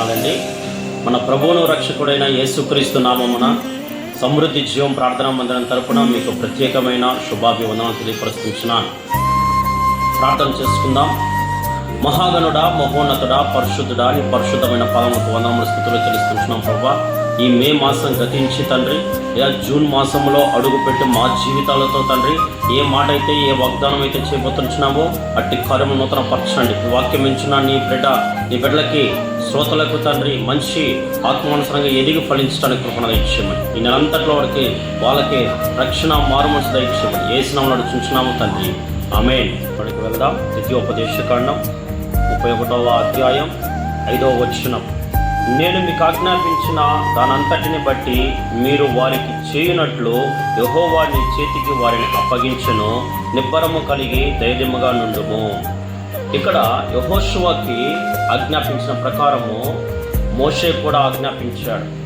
వందనాలండి మన ప్రభువును రక్షకుడైన యేసుక్రీస్తు నామమున సమృద్ధి జీవం ప్రార్థనా మందిరం తరపున మీకు ప్రత్యేకమైన శుభాభివందనాలు తెలియపరుస్తున్నాను. ప్రార్థన చేసుకుందాం. మహాగణుడా మహోన్నతుడా పరిశుద్ధుడా నీ పరిశుద్ధమైన పదములకు వందనముల స్థితిలో చెల్లిస్తున్నాం ప్రభా. ఈ మే మాసం గతించి తండ్రి. ఏ జూన్ మాసంలో అడుగుపెట్టి మా జీవితాలతో తండ్రి. ఏ మాట అయితే ఏ వాగ్దానం అయితే చేయబోతున్నామో అట్టి కార్యము నూతన పరచండి. వాక్యం ఇచ్చిన నీ బిడ్డ నీ బిడ్డలకి శ్రోతలకు తండ్రి మంచి ఆత్మానుసరంగా ఎదిగి ఫలించడానికి కృపణ దయచేయమని. ఈ నెలంతట్లో వారికి వాళ్ళకి రక్షణ మారుమనసు దయచేయమని. ఏ సినిమా నడుచున్నాము తండ్రి. ఆమెన్. ఇప్పటికి వెళ్దాం. ద్వితీయోపదేశకాండం ముప్పై ఒకటవ అధ్యాయం ఐదవ వచనం. నేను మీకు ఆజ్ఞాపించిన దానంతటిని బట్టి మీరు వారికి చేయనట్లు యెహోవా చేతికి వారిని అప్పగించను. నిబ్బరము కలిగి ధైర్యముగా నుండుము. ఇక్కడ యహోశువకి ఆజ్ఞాపించిన ప్రకారము మోషే కూడా ఆజ్ఞాపించాడు.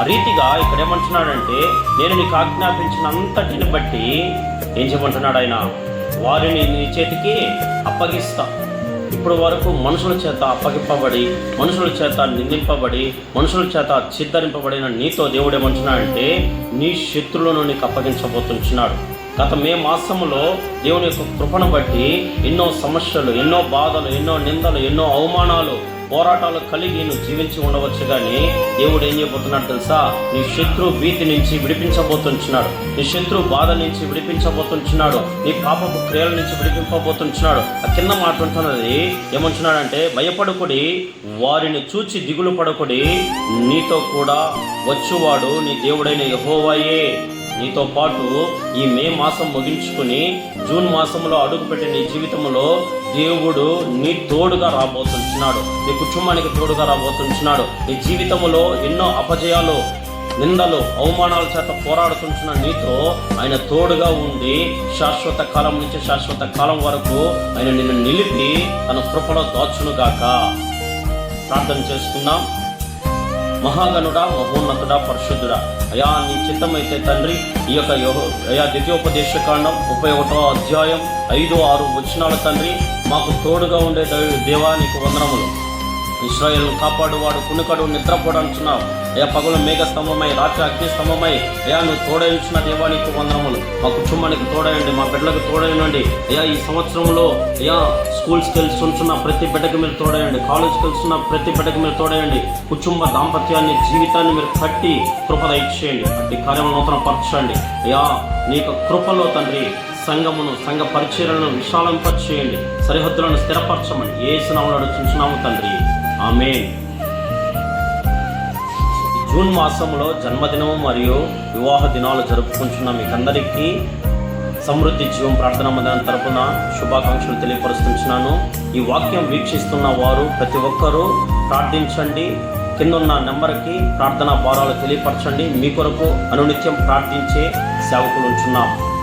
ఆ రీతిగా ఇక్కడ ఏమంటున్నాడంటే నేను నీకు ఆజ్ఞాపించిన అంతటిని బట్టి ఏం చేయమంటున్నాడు ఆయన? వారిని నీ చేతికి అప్పగిస్తా. ఇప్పటి వరకు మనుషుల చేత అప్పగింపబడి మనుషుల చేత నిందింపబడి మనుషుల చేత చిత్తరింపబడిన నీతో దేవుడే అంటే నీ శత్రులను నీకు అప్పగించబోతున్నాడు. గత మే మాసంలో దేవుని యొక్క కృపను బట్టి ఎన్నో సమస్యలు ఎన్నో బాధలు ఎన్నో నిందలు ఎన్నో అవమానాలు పోరాటాలు కలిగి నువ్వు జీవించి ఉండవచ్చు కానీ దేవుడు ఏం చేయబోతున్నాడు తెలుసా? నీ శత్రు భీతి నుంచి విడిపించబోతున్నాడు నీ శత్రు బాధ నుంచి విడిపించబోతున్నాడు నీ పాపపు క్రియల నుంచి విడిపింపబోతున్నాడు ఆ కింద మాట ఏమంటున్నాడంటే భయపడుకుడి వారిని చూచి దిగులు పడకుడి నీతో కూడా వచ్చువాడు నీ దేవుడైన యహోవాయే. నీతో పాటు ఈ మే మాసం ముగించుకుని జూన్ మాసంలో అడుగుపెట్టిన నీ జీవితంలో దేవుడు నీ తోడుగా రాబోతున్నాడు నీ కుటుంబానికి తోడుగా రాబోతున్నాడు నీ జీవితంలో ఎన్నో అపజయాలు నిందలు అవమానాల చేత పోరాడుతుంటున్న నీతో ఆయన తోడుగా ఉండి శాశ్వత కాలం నుంచి శాశ్వత కాలం వరకు ఆయన నిన్ను నిలిపి తన కృపలో దాచునుగాక. ప్రార్థన చేసుకుందాం. మహాగణుడా మహోన్నతుడా పరిశుద్ధుడా. అయా నీ చిత్తమైతే తండ్రి ఈ యొక్క యెహో అయా ద్వితీయోపదేశ కాండం ముప్పై ఒకటో అధ్యాయం ఐదు ఆరు వచనాల తండ్రి. మాకు తోడుగా ఉండే దేవా నీకు వందనములు. ఇస్రాయల్ను కాపాడువాడు కునుకడు నిద్రపోడంచున్నావు ఏ పగలు మేఘ స్తంభమై రాత్రి అగ్ని స్తంభమై అయా నువ్వు తోడయించిన దేవానికి వందనములు. మా కుటుంబానికి తోడయండి మా బిడ్డలకు తోడయండి అయా ఈ సంవత్సరంలో అయా స్కూల్స్కి వెళ్తున్న ప్రతి బిడ్డకి మీరు తోడయండి. కాలేజ్కి వెళ్తున్న ప్రతి బిడ్డకు మీరు తోడయండి. కుటుంబ దాంపత్యాన్ని జీవితాన్ని మీరు కట్టి కృపద ఇచ్చేయండి. అంటే కార్యములు నూతన పరచండి. అయా నీ యొక్క కృపలో తండ్రి సంఘమును సంఘ పరిచయలను విశాలింపచేయండి సరిహద్దులను స్థిరపరచమని ఏ స్నామంలో నడుచున్నాము తండ్రి. ఆమె జూన్ మాసంలో జన్మదినం మరియు వివాహ దినాలు జరుపుకుంటున్న మీకందరికీ సమృద్ధి జీవం ప్రార్థన మందిరం తరపున శుభాకాంక్షలు తెలియపరుస్తున్నాను ఈ వాక్యం వీక్షిస్తున్న వారు ప్రతి ఒక్కరూ ప్రార్థించండి. కిందన్న నెంబర్కి ప్రార్థనా భారాలు తెలియపరచండి. మీ కొరకు అనునిత్యం ప్రార్థించే సేవకులు ఉంటున్నాం.